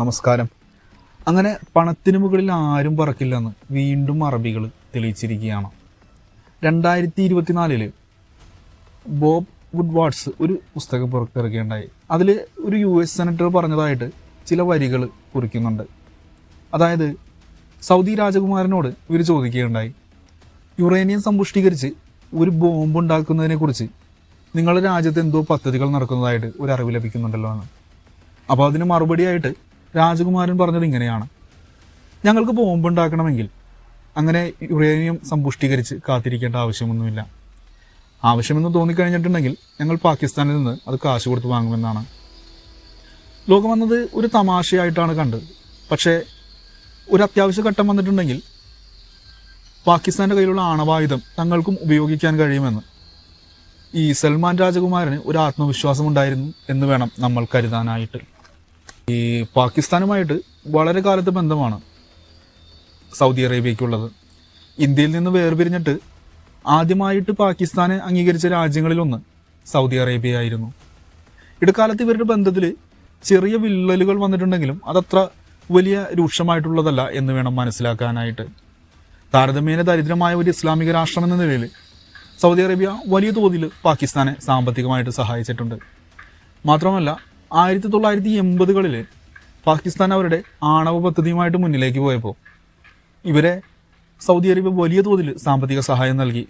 നമസ്കാരം. അങ്ങനെ പണത്തിന് മുകളിൽ ആരും പറക്കില്ലെന്ന് വീണ്ടും അറബികൾ തെളിയിച്ചിരിക്കുകയാണ്. രണ്ടായിരത്തി ഇരുപത്തിനാലിൽ ബോബ് വുഡ്വാർഡ്സ് ഒരു പുസ്തകം പുറത്തിറക്കുകയുണ്ടായി. അതിൽ ഒരു യു എസ് സെനറ്റർ പറഞ്ഞതായിട്ട് ചില വരികൾ കുറിക്കുന്നുണ്ട്. അതായത് സൗദി രാജകുമാരനോട് ഇവർ ചോദിക്കുകയുണ്ടായി. യുറേനിയം സമ്പുഷ്ടീകരിച്ച് ഒരു ബോംബ് ഉണ്ടാക്കുന്നതിനെക്കുറിച്ച് നിങ്ങളുടെ രാജ്യത്ത് എന്തോ പദ്ധതികൾ നടക്കുന്നതായിട്ട് ഒരു അറിവ് ലഭിക്കുന്നുണ്ടല്ലോ എന്ന്. അപ്പോൾ അതിന് മറുപടിയായിട്ട് രാജകുമാരൻ പറഞ്ഞത് ഇങ്ങനെയാണ്. ഞങ്ങൾക്ക് ബോംബ് ഉണ്ടാക്കണമെങ്കിൽ അങ്ങനെ യുറേനിയം സമ്പുഷ്ടീകരിച്ച് കാത്തിരിക്കേണ്ട ആവശ്യമൊന്നുമില്ല. ആവശ്യമെന്ന് തോന്നിക്കഴിഞ്ഞിട്ടുണ്ടെങ്കിൽ ഞങ്ങൾ പാകിസ്ഥാനിൽ നിന്ന് അത് കാശ് കൊടുത്ത് വാങ്ങുമെന്നാണ്. ലോകം വന്നത് ഒരു തമാശയായിട്ടാണ് കണ്ടത്. പക്ഷേ ഒരു അത്യാവശ്യ ഘട്ടം വന്നിട്ടുണ്ടെങ്കിൽ പാകിസ്ഥാന്റെ കയ്യിലുള്ള ആണവായുധം തങ്ങൾക്കും ഉപയോഗിക്കാൻ കഴിയുമെന്ന്. ഈ സൽമാൻ രാജകുമാരന് ഒരു ആത്മവിശ്വാസം ഉണ്ടായിരുന്നു എന്ന് വേണം നമ്മൾ കരുതാനായിട്ട്. ഈ പാകിസ്ഥാനുമായിട്ട് വളരെ കാലത്തെ ബന്ധമാണ് സൗദി അറേബ്യയ്ക്കുള്ളത്. ഇന്ത്യയിൽ നിന്ന് വേർപിരിഞ്ഞിട്ട് ആദ്യമായിട്ട് പാകിസ്ഥാനെ അംഗീകരിച്ച രാജ്യങ്ങളിലൊന്ന് സൗദി അറേബ്യ ആയിരുന്നു. ഇടക്കാലത്ത് ഇവരുടെ ബന്ധത്തിൽ ചെറിയ വിള്ളലുകൾ വന്നിട്ടുണ്ടെങ്കിലും അതത്ര വലിയ രൂക്ഷമായിട്ടുള്ളതല്ല എന്ന് വേണം മനസ്സിലാക്കാനായിട്ട്. താരതമ്യേന ദരിദ്രമായ ഒരു ഇസ്ലാമിക രാഷ്ട്രം എന്ന നിലയിൽ സൗദി അറേബ്യ വലിയ തോതിൽ പാകിസ്ഥാനെ സാമ്പത്തികമായിട്ട് സഹായിച്ചിട്ടുണ്ട്. മാത്രമല്ല ആയിരത്തി തൊള്ളായിരത്തി എൺപതുകളിൽ പാകിസ്ഥാൻ അവരുടെ ആണവ പദ്ധതിയുമായിട്ട് മുന്നിലേക്ക് പോയപ്പോൾ ഇവരെ സൗദി അറേബ്യ വലിയ തോതിൽ സാമ്പത്തിക സഹായം നൽകി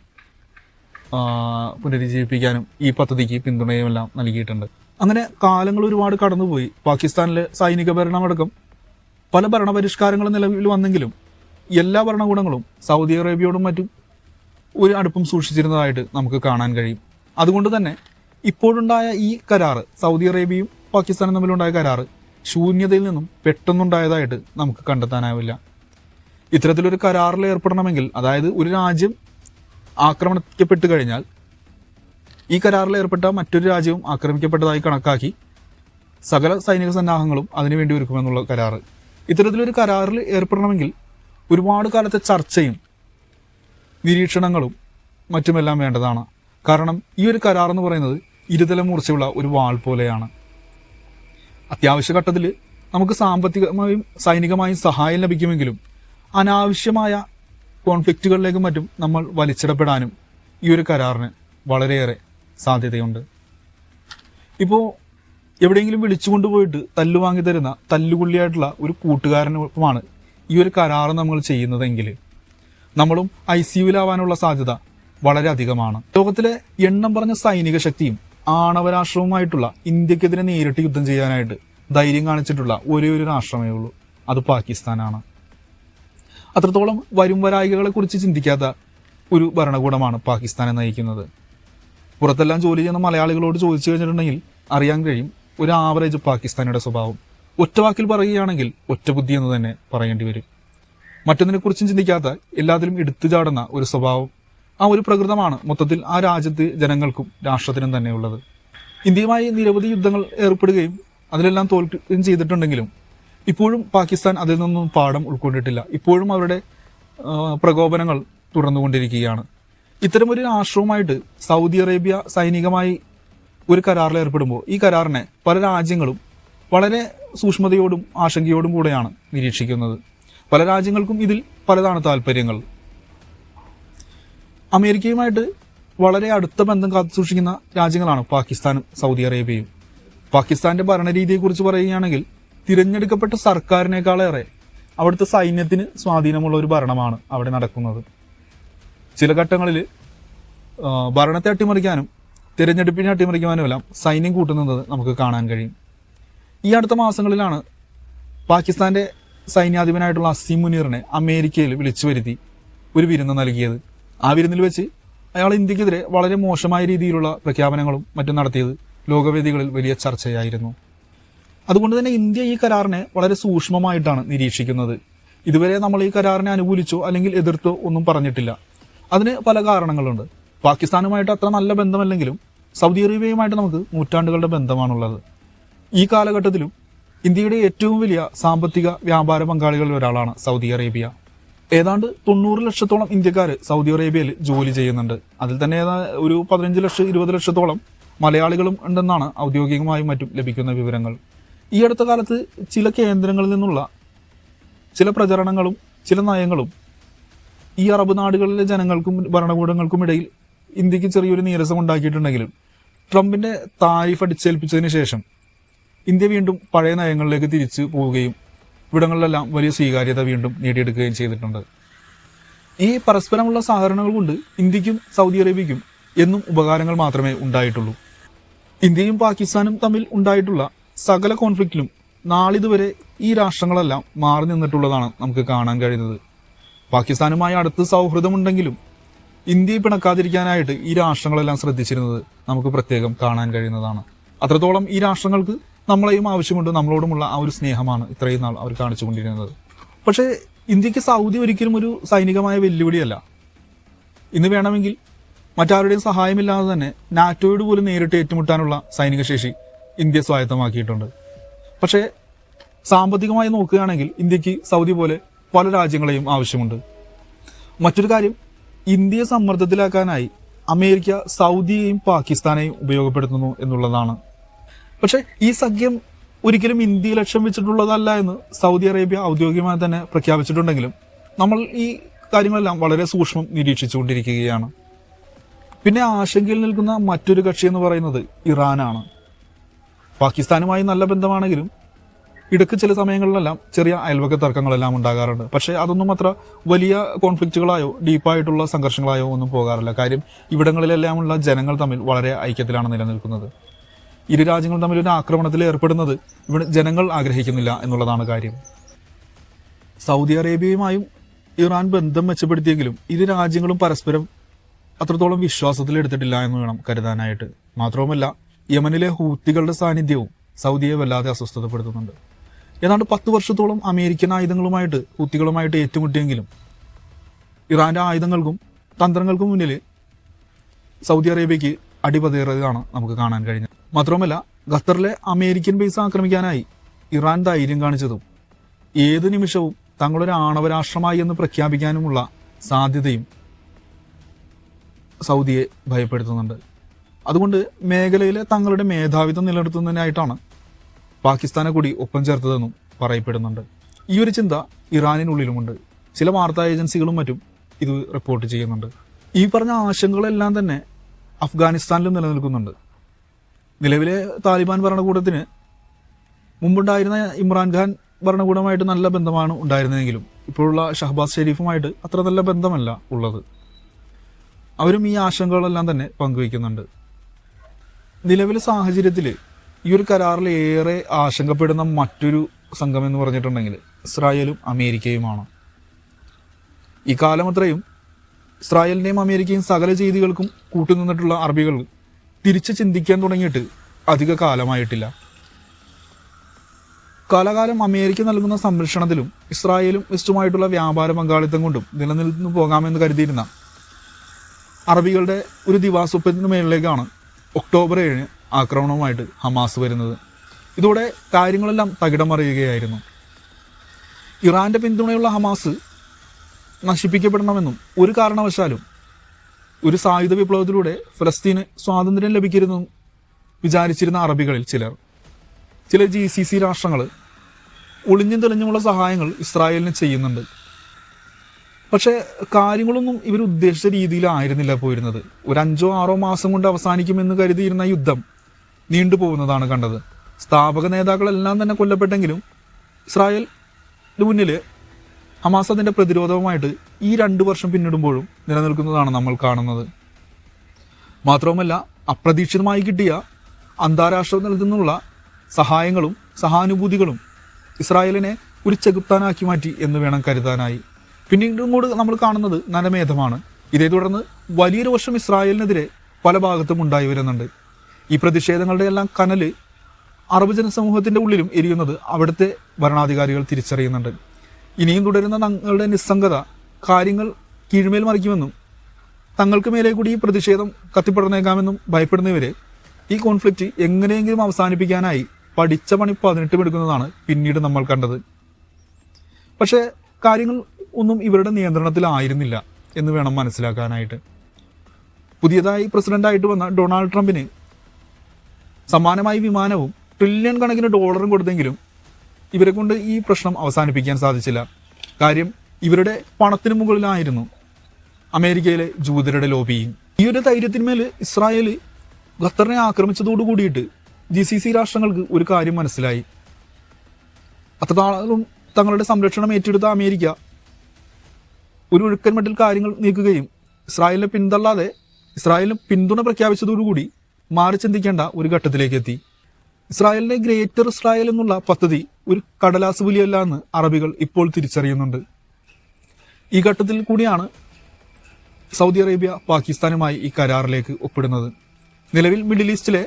പുനരുജ്ജീവിപ്പിക്കാനും ഈ പദ്ധതിക്ക് പിന്തുണയും എല്ലാം നൽകിയിട്ടുണ്ട്. അങ്ങനെ കാലങ്ങൾ ഒരുപാട് കടന്നുപോയി. പാകിസ്ഥാനിലെ സൈനിക ഭരണമടക്കം പല ഭരണപരിഷ്കാരങ്ങളും നിലവിൽ വന്നെങ്കിലും എല്ലാ ഭരണകൂടങ്ങളും സൗദി അറേബ്യയോടും മറ്റും ഒരു അടുപ്പം സൂക്ഷിച്ചിരുന്നതായിട്ട് നമുക്ക് കാണാൻ കഴിയും. അതുകൊണ്ട് തന്നെ ഇപ്പോഴുണ്ടായ ഈ കരാറ് സൗദി അറേബ്യയും പാകിസ്ഥാനും തമ്മിലുണ്ടായ കരാറ് ശൂന്യതയിൽ നിന്നും പെട്ടെന്നുണ്ടായതായിട്ട് നമുക്ക് കണ്ടെത്താനാവില്ല. ഇത്തരത്തിലൊരു കരാറിൽ ഏർപ്പെടണമെങ്കിൽ അതായത് ഒരു രാജ്യം ആക്രമിക്കപ്പെട്ട് കഴിഞ്ഞാൽ ഈ കരാറിൽ ഏർപ്പെട്ട മറ്റൊരു രാജ്യവും ആക്രമിക്കപ്പെട്ടതായി കണക്കാക്കി സകല സൈനിക സന്നാഹങ്ങളും അതിനുവേണ്ടി ഒരുക്കുമെന്നുള്ള കരാറ്. ഇത്തരത്തിലൊരു കരാറിൽ ഏർപ്പെടണമെങ്കിൽ ഒരുപാട് കാലത്തെ ചർച്ചയും നിരീക്ഷണങ്ങളും മറ്റുമെല്ലാം വേണ്ടതാണ്. കാരണം ഈ ഒരു കരാർ എന്ന് പറയുന്നത് ഇരുതല മൂർച്ചയുള്ള ഒരു വാൾ പോലെയാണ്. അത്യാവശ്യ ഘട്ടത്തിൽ നമുക്ക് സാമ്പത്തികമായും സൈനികമായും സഹായം ലഭിക്കുമെങ്കിലും അനാവശ്യമായ കോൺഫ്ലിക്റ്റുകളിലേക്കും മറ്റും നമ്മൾ വലിച്ചിടപ്പെടാനും ഈ ഒരു കരാറിന് വളരെയേറെ സാധ്യതയുണ്ട്. ഇപ്പോൾ എവിടെയെങ്കിലും വിളിച്ചുകൊണ്ട് പോയിട്ട് തല്ലു വാങ്ങി തരുന്ന തല്ലുകൊള്ളിയായിട്ടുള്ള ഒരു കൂട്ടുകാരനൊപ്പമാണ് ഈ ഒരു കരാർ നമ്മൾ ചെയ്യുന്നതെങ്കിൽ നമ്മളും ഐ സി യുവിലാവാനുള്ള സാധ്യത വളരെ അധികമാണ്. ലോകത്തിലെ എണ്ണം പറഞ്ഞ സൈനിക ശക്തിയും ആണവരാഷ്ട്രവുമായിട്ടുള്ള ഇന്ത്യക്കെതിരെ നേരിട്ട് യുദ്ധം ചെയ്യാനായിട്ട് ധൈര്യം കാണിച്ചിട്ടുള്ള ഒരേ ഒരു രാഷ്ട്രമേ ഉള്ളൂ. അത് പാകിസ്ഥാനാണ്. അത്രത്തോളം വരും വരായികളെ കുറിച്ച് ചിന്തിക്കാത്ത ഒരു ഭരണകൂടമാണ് പാകിസ്ഥാനെ നയിക്കുന്നത്. പുറത്തെല്ലാം ജോലി ചെയ്യുന്ന മലയാളികളോട് ചോദിച്ചു കഴിഞ്ഞിട്ടുണ്ടെങ്കിൽ അറിയാൻ കഴിയും ഒരു ആവറേജ് പാകിസ്ഥാനിയുടെ സ്വഭാവം. ഒറ്റ വാക്കിൽ പറയുകയാണെങ്കിൽ ഒറ്റ ബുദ്ധി എന്ന് തന്നെ പറയേണ്ടി വരും. മറ്റൊന്നിനെക്കുറിച്ചും ചിന്തിക്കാത്ത എല്ലാത്തിലും എടുത്തു ചാടുന്ന ഒരു സ്വഭാവം ആ ഒരു പ്രകൃതമാണ് മൊത്തത്തിൽ ആ രാജ്യത്ത് ജനങ്ങൾക്കും രാഷ്ട്രത്തിനും തന്നെ ഉള്ളത് ഇന്ത്യയുമായി നിരവധി യുദ്ധങ്ങൾ ഏർപ്പെടുകയും അതിലെല്ലാം തോൽക്കുകയും ചെയ്തിട്ടുണ്ടെങ്കിലും ഇപ്പോഴും പാകിസ്ഥാൻ അതിൽ നിന്നും പാഠം ഉൾക്കൊണ്ടിട്ടില്ല. ഇപ്പോഴും അവരുടെ പ്രകോപനങ്ങൾ തുടർന്നുകൊണ്ടിരിക്കുകയാണ്. ഇത്തരമൊരു രാഷ്ട്രവുമായിട്ട് സൗദി അറേബ്യ സൈനികമായി ഒരു കരാറിൽ ഏർപ്പെടുമ്പോൾ ഈ കരാറിനെ പല രാജ്യങ്ങളും വളരെ സൂക്ഷ്മതയോടും ആശങ്കയോടും കൂടെയാണ് നിരീക്ഷിക്കുന്നത്. പല രാജ്യങ്ങൾക്കും ഇതിൽ പലതാണ് താല്പര്യങ്ങൾ അമേരിക്കയുമായിട്ട് വളരെ അടുത്ത ബന്ധം കാത്തു സൂക്ഷിക്കുന്ന രാജ്യങ്ങളാണ് പാകിസ്ഥാനും സൗദി അറേബ്യയും. പാകിസ്ഥാന്റെ ഭരണരീതിയെക്കുറിച്ച് പറയുകയാണെങ്കിൽ തിരഞ്ഞെടുക്കപ്പെട്ട സർക്കാരിനേക്കാളേറെ അവിടുത്തെ സൈന്യത്തിന് സ്വാധീനമുള്ള ഒരു ഭരണമാണ് അവിടെ നടക്കുന്നത്. ചില ഘട്ടങ്ങളിൽ ഭരണത്തെ അട്ടിമറിക്കാനും തിരഞ്ഞെടുപ്പിനെ അട്ടിമറിക്കാനും എല്ലാം സൈന്യം കൂട്ടുന്നത് നമുക്ക് കാണാൻ കഴിയും. ഈ അടുത്ത മാസങ്ങളിലാണ് പാകിസ്ഥാന്റെ സൈന്യാധിപനായിട്ടുള്ള അസീം മുനീറിനെ അമേരിക്കയിൽ വിളിച്ചു വരുത്തി ഒരു വിരുന്ന് നൽകിയത്. ആ വിരുന്നിൽ വെച്ച് അയാൾ ഇന്ത്യക്കെതിരെ വളരെ മോശമായ രീതിയിലുള്ള പ്രഖ്യാപനങ്ങളും മറ്റും നടത്തിയത് ലോകവേദികളിൽ വലിയ ചർച്ചയായിരുന്നു. അതുകൊണ്ട് തന്നെ ഇന്ത്യ ഈ കരാറിനെ വളരെ സൂക്ഷ്മമായിട്ടാണ് നിരീക്ഷിക്കുന്നത്. ഇതുവരെ നമ്മൾ ഈ കരാറിനെ അനുകൂലിച്ചോ അല്ലെങ്കിൽ എതിർത്തോ ഒന്നും പറഞ്ഞിട്ടില്ല. അതിന് പല കാരണങ്ങളുണ്ട്. പാകിസ്ഥാനുമായിട്ട് അത്ര നല്ല ബന്ധമല്ലെങ്കിലും സൗദി അറേബ്യയുമായിട്ട് നമുക്ക് നൂറ്റാണ്ടുകളുടെ ബന്ധമാണുള്ളത്. ഈ കാലഘട്ടത്തിലും ഇന്ത്യയുടെ ഏറ്റവും വലിയ സാമ്പത്തിക വ്യാപാര പങ്കാളികളിൽ ഒരാളാണ് സൗദി അറേബ്യ. ഏതാണ്ട് തൊണ്ണൂറ് ലക്ഷത്തോളം ഇന്ത്യക്കാർ സൗദി അറേബ്യയിൽ ജോലി ചെയ്യുന്നുണ്ട്. അതിൽ തന്നെ ഒരു പതിനഞ്ച് ലക്ഷം ഇരുപത് ലക്ഷത്തോളം മലയാളികളും ഉണ്ടെന്നാണ് ഔദ്യോഗികമായും മറ്റും ലഭിക്കുന്ന വിവരങ്ങൾ. ഈ അടുത്ത കാലത്ത് ചില കേന്ദ്രങ്ങളിൽ നിന്നുള്ള ചില പ്രചരണങ്ങളും ചില നയങ്ങളും ഈ അറബ് നാടുകളിലെ ജനങ്ങൾക്കും ഭരണകൂടങ്ങൾക്കും ഇടയിൽ ഇന്ത്യയ്ക്ക് ചെറിയൊരു നീരസം ഉണ്ടാക്കിയിട്ടുണ്ടെങ്കിലും ട്രംപിന്റെ താരിഫ് അടിച്ചേൽപ്പിച്ചതിന് ശേഷം ഇന്ത്യ വീണ്ടും പഴയ നയങ്ങളിലേക്ക് തിരിച്ചു പോവുകയും ഇവിടങ്ങളിലെല്ലാം വലിയ സ്വീകാര്യത വീണ്ടും നേടിയെടുക്കുകയും ചെയ്തിട്ടുണ്ട്. ഈ പരസ്പരമുള്ള സഹകരണങ്ങൾ കൊണ്ട് ഇന്ത്യക്കും സൗദി അറേബ്യയ്ക്കും എന്നും ഉപകാരങ്ങൾ മാത്രമേ ഉണ്ടായിട്ടുള്ളൂ. ഇന്ത്യയും പാകിസ്ഥാനും തമ്മിൽ ഉണ്ടായിട്ടുള്ള സകല കോൺഫ്ലിക്റ്റിലും നാളിതുവരെ ഈ രാഷ്ട്രങ്ങളെല്ലാം മാറി നിന്നിട്ടുള്ളതാണ് നമുക്ക് കാണാൻ കഴിയുന്നത്. പാകിസ്ഥാനുമായി അടുത്ത് സൗഹൃദമുണ്ടെങ്കിലും ഇന്ത്യയെ പിണക്കാതിരിക്കാനായിട്ട് ഈ രാഷ്ട്രങ്ങളെല്ലാം ശ്രദ്ധിച്ചിരുന്നത് നമുക്ക് പ്രത്യേകം കാണാൻ കഴിയുന്നതാണ്. അത്രത്തോളം ഈ രാഷ്ട്രങ്ങൾക്ക് നമ്മളെയും ആവശ്യമുണ്ട് നമ്മളോടുമുള്ള ആ ഒരു സ്നേഹമാണ് ഇത്രയും നാൾ അവർ കാണിച്ചുകൊണ്ടിരുന്നത്. പക്ഷേ ഇന്ത്യയ്ക്ക് സൗദി ഒരിക്കലും ഒരു സൈനികമായ വെല്ലുവിളിയല്ല. ഇന്ന് വേണമെങ്കിൽ മറ്റാരുടെയും സഹായമില്ലാതെ തന്നെ നാറ്റോയോട് പോലും നേരിട്ട് ഏറ്റുമുട്ടാനുള്ള സൈനിക ശേഷി ഇന്ത്യ സ്വായത്തമാക്കിയിട്ടുണ്ട്. പക്ഷേ സാമ്പത്തികമായി നോക്കുകയാണെങ്കിൽ ഇന്ത്യയ്ക്ക് സൗദി പോലെ പല രാജ്യങ്ങളെയും ആവശ്യമുണ്ട്. മറ്റൊരു കാര്യം ഇന്ത്യയെ സമ്മർദ്ദത്തിലാക്കാനായി അമേരിക്ക സൗദിയെയും പാകിസ്ഥാനെയും ഉപയോഗപ്പെടുത്തുന്നു എന്നുള്ളതാണ് പക്ഷേ ഈ സഖ്യം ഒരിക്കലും ഇന്ത്യ ലക്ഷ്യം വെച്ചിട്ടുള്ളതല്ല എന്ന് സൗദി അറേബ്യ ഔദ്യോഗികമായി തന്നെ പ്രഖ്യാപിച്ചിട്ടുണ്ടെങ്കിലും നമ്മൾ ഈ കാര്യങ്ങളെല്ലാം വളരെ സൂക്ഷ്മം നിരീക്ഷിച്ചുകൊണ്ടിരിക്കുകയാണ്. പിന്നെ ആശങ്കയിൽ നിൽക്കുന്ന മറ്റൊരു കക്ഷി എന്ന് പറയുന്നത് ഇറാനാണ്. പാകിസ്ഥാനുമായി നല്ല ബന്ധമാണെങ്കിലും ഇടയ്ക്ക് ചില സമയങ്ങളിലെല്ലാം ചെറിയ അയൽവക്ക തർക്കങ്ങളെല്ലാം ഉണ്ടാകാറുണ്ട്. പക്ഷേ അതൊന്നും അത്ര വലിയ കോൺഫ്ലിക്റ്റുകളായോ ഡീപ്പായിട്ടുള്ള സംഘർഷങ്ങളായോ ഒന്നും പോകാറില്ല. കാര്യം ഇവിടങ്ങളിലെല്ലാമുള്ള ജനങ്ങൾ തമ്മിൽ വളരെ ഐക്യത്തിലാണ് നിലനിൽക്കുന്നത്. ഇരു രാജ്യങ്ങളും തമ്മിൽ ഒരു ആക്രമണത്തിൽ ഏർപ്പെടുന്നത് ഇവിടെ ജനങ്ങൾ ആഗ്രഹിക്കുന്നില്ല എന്നുള്ളതാണ് കാര്യം. സൗദി അറേബ്യയുമായും ഇറാൻ ബന്ധം മെച്ചപ്പെടുത്തിയെങ്കിലും ഇരു രാജ്യങ്ങളും പരസ്പരം അത്രത്തോളം വിശ്വാസത്തിൽ എടുത്തിട്ടില്ല എന്ന് വേണം കരുതാനായിട്ട്. മാത്രവുമല്ല യമനിലെ ഹൂത്തികളുടെ സാന്നിധ്യവും സൗദിയെ വല്ലാതെ അസ്വസ്ഥതപ്പെടുത്തുന്നുണ്ട്. ഏതാണ്ട് പത്ത് വർഷത്തോളം അമേരിക്കൻ ആയുധങ്ങളുമായിട്ട് ഹൂത്തികളുമായിട്ട് ഏറ്റുമുട്ടിയെങ്കിലും ഇറാന്റെ ആയുധങ്ങൾക്കും തന്ത്രങ്ങൾക്കും മുന്നിൽ സൗദി അറേബ്യയ്ക്ക് അടിപതേറിയതാണ് നമുക്ക് കാണാൻ കഴിഞ്ഞത്. മാത്രവുമല്ല ഖത്തറിലെ അമേരിക്കൻ ബേസ് ആക്രമിക്കാനായി ഇറാൻ ധൈര്യം കാണിച്ചതും ഏത് നിമിഷവും തങ്ങളൊരു ആണവരാഷ്ട്രമായി എന്ന് പ്രഖ്യാപിക്കാനുമുള്ള സാധ്യതയും സൗദിയെ ഭയപ്പെടുത്തുന്നുണ്ട്. അതുകൊണ്ട് മേഖലയിലെ തങ്ങളുടെ മേധാവിത്വം നിലനിർത്തുന്നതിനായിട്ടാണ് പാകിസ്ഥാനെ കൂടി ഒപ്പം ചേർത്തതെന്നും പറയപ്പെടുന്നുണ്ട്. ഈ ഒരു ചിന്ത ഇറാനിനുള്ളിലുമുണ്ട്. ചില വാർത്താ ഏജൻസികളും മറ്റും ഇത് റിപ്പോർട്ട് ചെയ്യുന്നുണ്ട്. ഈ പറഞ്ഞ ആശങ്കകളെല്ലാം തന്നെ അഫ്ഗാനിസ്ഥാനിലും നിലനിൽക്കുന്നുണ്ട്. നിലവിലെ താലിബാൻ ഭരണകൂടത്തിന് മുമ്പുണ്ടായിരുന്ന ഇമ്രാൻഖാൻ ഭരണകൂടമായിട്ട് നല്ല ബന്ധമാണ് ഉണ്ടായിരുന്നതെങ്കിലും ഇപ്പോഴുള്ള ഷഹബാസ് ഷെരീഫുമായിട്ട് അത്ര നല്ല ബന്ധമല്ല ഉള്ളത്. അവരും ഈ ആശങ്കകളെല്ലാം തന്നെ പങ്കുവയ്ക്കുന്നുണ്ട്. നിലവിലെ സാഹചര്യത്തിൽ ഈ ഒരു കരാറിൽ ഏറെ ആശങ്കപ്പെടുന്ന മറ്റൊരു സംഘം എന്ന് പറഞ്ഞിട്ടുണ്ടെങ്കിൽ ഇസ്രായേലും അമേരിക്കയുമാണ്. ഈ കാലം അത്രയും ഇസ്രായേലിന്റെയും അമേരിക്കയും സകല ചെയ്തികൾക്കും കൂട്ടുനിന്നിട്ടുള്ള അറബികൾ തിരിച്ച് ചിന്തിക്കാൻ തുടങ്ങിയിട്ട് അധിക കാലമായിട്ടില്ല. കാലകാലം അമേരിക്ക നൽകുന്ന സംരക്ഷണത്തിലും ഇസ്രായേലും വെസ്റ്റുമായിട്ടുള്ള വ്യാപാര പങ്കാളിത്തം കൊണ്ടും നിലനിന്നു പോകാമെന്ന് കരുതിയിരുന്ന അറബികളുടെ ഒരു ദിവാസ്വപ്നത്തിന് മേളിലേക്കാണ് ഒക്ടോബർ ഏഴിന് ആക്രമണവുമായിട്ട് ഹമാസ് വരുന്നത്. ഇതോടെ കാര്യങ്ങളെല്ലാം തകിടം മറിയുകയായിരുന്നു. ഇറാന്റെ പിന്തുണയുള്ള ഹമാസ് നശിപ്പിക്കപ്പെടണമെന്നും ഒരു കാരണവശാലും ഒരു സായുധ വിപ്ലവത്തിലൂടെ ഫലസ്തീന് സ്വാതന്ത്ര്യം ലഭിക്കരുതെന്നും വിചാരിച്ചിരുന്ന അറബികളിൽ ചിലർ. ചില ജി സി സി രാഷ്ട്രങ്ങൾ ഒളിഞ്ഞും തെളിഞ്ഞുമുള്ള സഹായങ്ങൾ ഇസ്രായേലിന് ചെയ്യുന്നുണ്ട്. പക്ഷേ കാര്യങ്ങളൊന്നും ഇവർ ഉദ്ദേശിച്ച രീതിയിലായിരുന്നില്ല പോയിരുന്നത്. ഒരു അഞ്ചോ ആറോ മാസം കൊണ്ട് അവസാനിക്കുമെന്ന് കരുതിയിരുന്ന യുദ്ധം നീണ്ടുപോകുന്നതാണ് കണ്ടത്. സ്ഥാപക നേതാക്കളെല്ലാം തന്നെ കൊല്ലപ്പെട്ടെങ്കിലും ഇസ്രായേൽ മുന്നിൽ ഹമാസ് അതിന്റെ പ്രതിരോധവുമായിട്ട് ഈ രണ്ട് വർഷം പിന്നിടുമ്പോഴും നിലനിൽക്കുന്നതാണ് നമ്മൾ കാണുന്നത്. മാത്രവുമല്ല അപ്രതീക്ഷിതമായി കിട്ടിയ അന്താരാഷ്ട്ര തലത്തിൽ നിന്നുള്ള സഹായങ്ങളും സഹാനുഭൂതികളും ഇസ്രായേലിനെ ഒരു ചെകുത്താനാക്കി മാറ്റി എന്ന് വേണം കരുതാനായി. പിന്നീട് കൂടെ നമ്മൾ കാണുന്നത് നരമേധമാണ് ഇതേ തുടർന്ന് വലിയൊരു വർഷം ഇസ്രായേലിനെതിരെ പല ഭാഗത്തും ഉണ്ടായി വരുന്നുണ്ട്. ഈ പ്രതിഷേധങ്ങളുടെ എല്ലാം കനൽ അറബ് ജനസമൂഹത്തിന്റെ ഉള്ളിലും എരിയുന്നത് അവിടുത്തെ ഭരണാധികാരികൾ തിരിച്ചറിയുന്നുണ്ട്. ഇനിയും തുടരുന്ന തങ്ങളുടെ നിസ്സംഗത കാര്യങ്ങൾ കീഴ്മേൽ മറിക്കുമെന്നും തങ്ങൾക്ക് മേലെ കൂടി ഈ പ്രതിഷേധം കത്തിപ്പടർന്നേക്കാമെന്നും ഭയപ്പെടുന്നവരെ ഈ കോൺഫ്ലിക്റ്റ് എങ്ങനെയെങ്കിലും അവസാനിപ്പിക്കാനായി പഠിച്ച പണി പതിനെട്ടും എടുക്കുന്നതാണ് പിന്നീട് നമ്മൾ കണ്ടത്. പക്ഷേ കാര്യങ്ങൾ ഒന്നും ഇവരുടെ നിയന്ത്രണത്തിലായിരുന്നില്ല എന്ന് വേണം മനസ്സിലാക്കാനായിട്ട്. പുതിയതായി പ്രസിഡന്റായിട്ട് വന്ന ഡൊണാൾഡ് ട്രംപിന് സമാനമായി വിമാനവും ട്രില്യൺ കണക്കിന് ഡോളറും കൊടുത്തെങ്കിലും ഇവരെ കൊണ്ട് ഈ പ്രശ്നം അവസാനിപ്പിക്കാൻ സാധിച്ചില്ല. കാര്യം ഇവരുടെ പണത്തിന് മുകളിലായിരുന്നു അമേരിക്കയിലെ ജൂതരുടെ ലോബിയും ഈ ഒരു ധൈര്യത്തിന്മേൽ ഇസ്രായേൽ ഖത്തറിനെ ആക്രമിച്ചതോടു കൂടിയിട്ട് ജി സി സി രാഷ്ട്രങ്ങൾക്ക് ഒരു കാര്യം മനസ്സിലായി. അത്രത്താളും തങ്ങളുടെ സംരക്ഷണം ഏറ്റെടുത്ത അമേരിക്ക ഒരു ഒഴുക്കൻ മട്ടിൽ കാര്യങ്ങൾ നീക്കുകയും ഇസ്രായേലിനെ പിന്തള്ളാതെ ഇസ്രായേലിന് പിന്തുണ പ്രഖ്യാപിച്ചതോടുകൂടി മാറി ചിന്തിക്കേണ്ട ഒരു ഘട്ടത്തിലേക്ക് എത്തി. ഇസ്രായേലിന്റെ ഗ്രേറ്റർ ഇസ്രായേൽ എന്നുള്ള പദ്ധതി ഒരു കടലാസ് പുലിയല്ല എന്ന് അറബികൾ ഇപ്പോൾ തിരിച്ചറിയുന്നുണ്ട്. ഈ ഘട്ടത്തിൽ കൂടിയാണ് സൗദി അറേബ്യ പാകിസ്ഥാനുമായി ഈ കരാറിലേക്ക് ഒപ്പിടുന്നത്. നിലവിൽ മിഡിൽ ഈസ്റ്റിലെ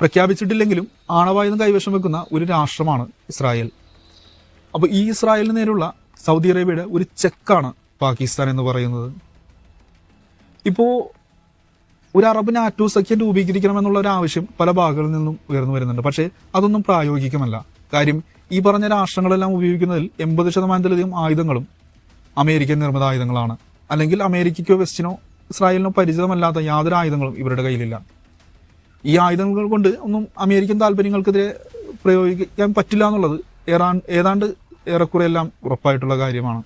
പ്രഖ്യാപിച്ചിട്ടില്ലെങ്കിലും ആണവായുധം കൈവശം വെക്കുന്ന ഒരു രാഷ്ട്രമാണ് ഇസ്രായേൽ. അപ്പോൾ ഈ ഇസ്രായേലിന് നേരെയുള്ള സൗദി അറേബ്യയുടെ ഒരു ചെക്കാണ് പാകിസ്ഥാൻ എന്ന് പറയുന്നത്. ഇപ്പോൾ ഒരു അറബ് നാറ്റോ സഖ്യം രൂപീകരിക്കണമെന്നുള്ള ഒരു ആവശ്യം പല ഭാഗങ്ങളിൽ നിന്നും ഉയർന്നു വരുന്നുണ്ട്. പക്ഷേ അതൊന്നും പ്രായോഗികമല്ല. കാര്യം ഈ പറഞ്ഞ രാഷ്ട്രങ്ങളെല്ലാം ഉപയോഗിക്കുന്നതിൽ എൺപത് ശതമാനത്തിലധികം ആയുധങ്ങളും അമേരിക്കൻ നിർമ്മിത ആയുധങ്ങളാണ്. അല്ലെങ്കിൽ അമേരിക്കയ്ക്കോ വെസ്റ്റിനോ ഇസ്രായേലിനോ പരിചിതമല്ലാത്ത യാതൊരു ആയുധങ്ങളും ഇവരുടെ കയ്യിലില്ല. ഈ ആയുധങ്ങൾ കൊണ്ട് ഒന്നും അമേരിക്കൻ താല്പര്യങ്ങൾക്കെതിരെ പ്രയോഗിക്കാൻ പറ്റില്ല എന്നുള്ളത് ഏറാൻ ഏതാണ്ട് ഏറെക്കുറെ എല്ലാം ഉറപ്പായിട്ടുള്ള കാര്യമാണ്.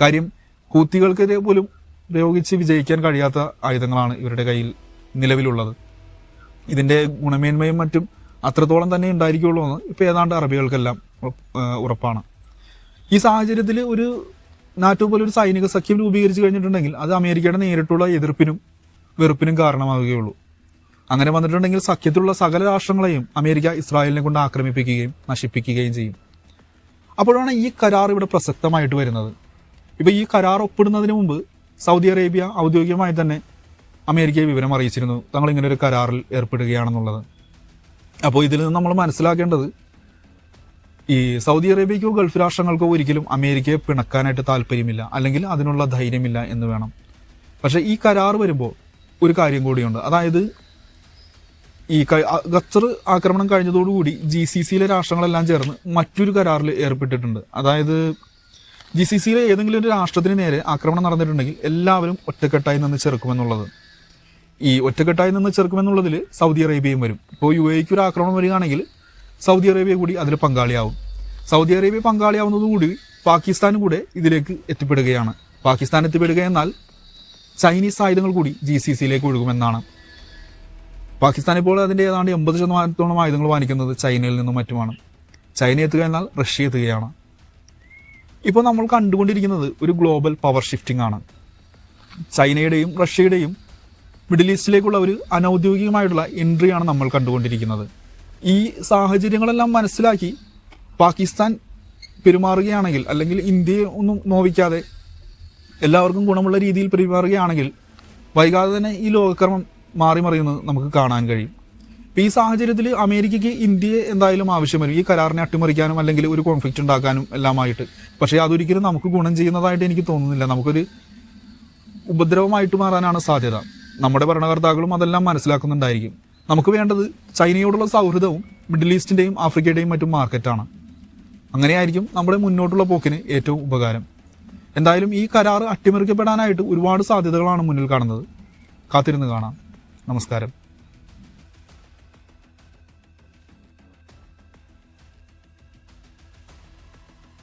കാര്യം ഹൂത്തികൾക്കെതിരെ പോലും പ്രയോഗിച്ച് വിജയിക്കാൻ കഴിയാത്ത ആയുധങ്ങളാണ് ഇവരുടെ കയ്യിൽ നിലവിലുള്ളത്. ഇതിന്റെ ഗുണമേന്മയും മറ്റും അത്രത്തോളം തന്നെ ഉണ്ടായിരിക്കുള്ളൂ എന്ന് ഇപ്പോൾ ഏതാണ്ട് അറബികൾക്കെല്ലാം ഉറപ്പാണ്. ഈ സാഹചര്യത്തിൽ ഒരു നാറ്റോ പോലെ ഒരു സൈനിക സഖ്യം രൂപീകരിച്ചു കഴിഞ്ഞിട്ടുണ്ടെങ്കിൽ അത് അമേരിക്കയുടെ നേരിട്ടുള്ള എതിർപ്പിനും വെറുപ്പിനും കാരണമാവുകയുള്ളൂ. അങ്ങനെ വന്നിട്ടുണ്ടെങ്കിൽ സഖ്യത്തിലുള്ള സകല രാഷ്ട്രങ്ങളെയും അമേരിക്ക ഇസ്രായേലിനെ കൊണ്ട് ആക്രമിപ്പിക്കുകയും നശിപ്പിക്കുകയും ചെയ്യും. അപ്പോഴാണ് ഈ കരാർ ഇവിടെ പ്രസക്തമായിട്ട് വരുന്നത്. ഇപ്പൊ ഈ കരാർ ഒപ്പിടുന്നതിന് മുമ്പ് സൗദി അറേബ്യ ഔദ്യോഗികമായി തന്നെ അമേരിക്കയെ വിവരം അറിയിച്ചിരുന്നു. തങ്ങൾ ഇങ്ങനെ ഒരു കരാറിൽ ഏർപ്പെടുകയാണെന്നുള്ളത്. അപ്പോൾ ഇതിൽ നിന്ന് നമ്മൾ മനസ്സിലാക്കേണ്ടത് ഈ സൗദി അറേബ്യക്കോ ഗൾഫ് രാഷ്ട്രങ്ങൾക്കോ ഒരിക്കലും അമേരിക്കയെ പിണക്കാനായിട്ട് താല്പര്യമില്ല. അല്ലെങ്കിൽ അതിനുള്ള ധൈര്യമില്ല എന്ന് വേണം. പക്ഷേ ഈ കരാർ വരുമ്പോൾ ഒരു കാര്യം കൂടിയുണ്ട്. അതായത് ഈ ഖത്തർ ആക്രമണം കഴിഞ്ഞതോടുകൂടി ജി സി സിയിലെ രാഷ്ട്രങ്ങളെല്ലാം ചേർന്ന് മറ്റൊരു കരാറിൽ ഏർപ്പെട്ടിട്ടുണ്ട്. അതായത് ജി സി സിയിലെ ഏതെങ്കിലും ഒരു രാഷ്ട്രത്തിന് നേരെ ആക്രമണം നടന്നിട്ടുണ്ടെങ്കിൽ എല്ലാവരും ഒറ്റക്കെട്ടായി നിന്ന് ചെറുക്കുമെന്നുള്ളത്. ഈ ഒറ്റക്കെട്ടായി നിന്ന് ചെറുക്കുമെന്നുള്ളതിൽ സൗദി അറേബ്യയും വരും. ഇപ്പോൾ യു എക്ക് ഒരു ആക്രമണം വരികയാണെങ്കിൽ സൗദി അറേബ്യ കൂടി അതിൽ പങ്കാളിയാവും. സൗദി അറേബ്യ പങ്കാളിയാവുന്നതുകൂടി പാകിസ്ഥാൻ കൂടെ ഇതിലേക്ക് എത്തിപ്പെടുകയാണ്. പാകിസ്ഥാൻ എത്തിപ്പെടുക എന്നാൽ ചൈനീസ് ആയുധങ്ങൾ കൂടി ജി സി സിയിലേക്ക് ഒഴുകുമെന്നാണ്. പാകിസ്ഥാൻ ഇപ്പോൾ അതിന്റെ ഏതാണ്ട് എൺപത് ശതമാനത്തോളം ആയുധങ്ങൾ വാങ്ങിക്കുന്നത് ചൈനയിൽ നിന്നും മറ്റുമാണ്. ചൈന എത്തുക എന്നാൽ റഷ്യ എത്തുകയാണ്. ഇപ്പോൾ നമ്മൾ കണ്ടുകൊണ്ടിരിക്കുന്നത് ഒരു ഗ്ലോബൽ പവർ ഷിഫ്റ്റിംഗ് ആണ്. ചൈനയുടെയും റഷ്യയുടെയും മിഡിൽ ഈസ്റ്റിലേക്കുള്ള ഒരു അനൗദ്യോഗികമായിട്ടുള്ള എൻട്രിയാണ് നമ്മൾ കണ്ടുകൊണ്ടിരിക്കുന്നത്. ഈ സാഹചര്യങ്ങളെല്ലാം മനസ്സിലാക്കി പാകിസ്ഥാൻ പെരുമാറുകയാണെങ്കിൽ അല്ലെങ്കിൽ ഇന്ത്യയെ ഒന്നും നോവിക്കാതെ എല്ലാവർക്കും ഗുണമുള്ള രീതിയിൽ പെരുമാറുകയാണെങ്കിൽ വൈകാതെ തന്നെ ഈ ലോകക്രമം മാറി മറിയുന്നത് നമുക്ക് കാണാൻ കഴിയും. അപ്പോൾ ഈ സാഹചര്യത്തിൽ അമേരിക്കയ്ക്ക് ഇന്ത്യയെ എന്തായാലും ആവശ്യം വരും. ഈ കരാറിനെ അട്ടിമറിക്കാനും അല്ലെങ്കിൽ ഒരു കോൺഫ്ലിക്റ്റ് ഉണ്ടാക്കാനും എല്ലാമായിട്ട്. പക്ഷേ അതൊരിക്കലും നമുക്ക് ഗുണം ചെയ്യുന്നതായിട്ട് എനിക്ക് തോന്നുന്നില്ല. നമുക്കൊരു ഉപദ്രവമായിട്ട് മാറാനാണ് സാധ്യത. നമ്മുടെ ഭരണകർത്താക്കളും അതെല്ലാം മനസ്സിലാക്കുന്നുണ്ടായിരിക്കും. നമുക്ക് വേണ്ടത് ചൈനയോടുള്ള സൗഹൃദവും മിഡിൽ ഈസ്റ്റിന്റെയും ആഫ്രിക്കയുടെയും മറ്റും മാർക്കറ്റാണ്. അങ്ങനെയായിരിക്കും നമ്മുടെ മുന്നോട്ടുള്ള പോക്കിന് ഏറ്റവും ഉപകാരം. എന്തായാലും ഈ കരാർ അട്ടിമറിക്കപ്പെടാനായിട്ട് ഒരുപാട് സാധ്യതകളാണ് മുന്നിൽ കാണുന്നത്. കാത്തിരുന്ന് കാണാം. നമസ്കാരം.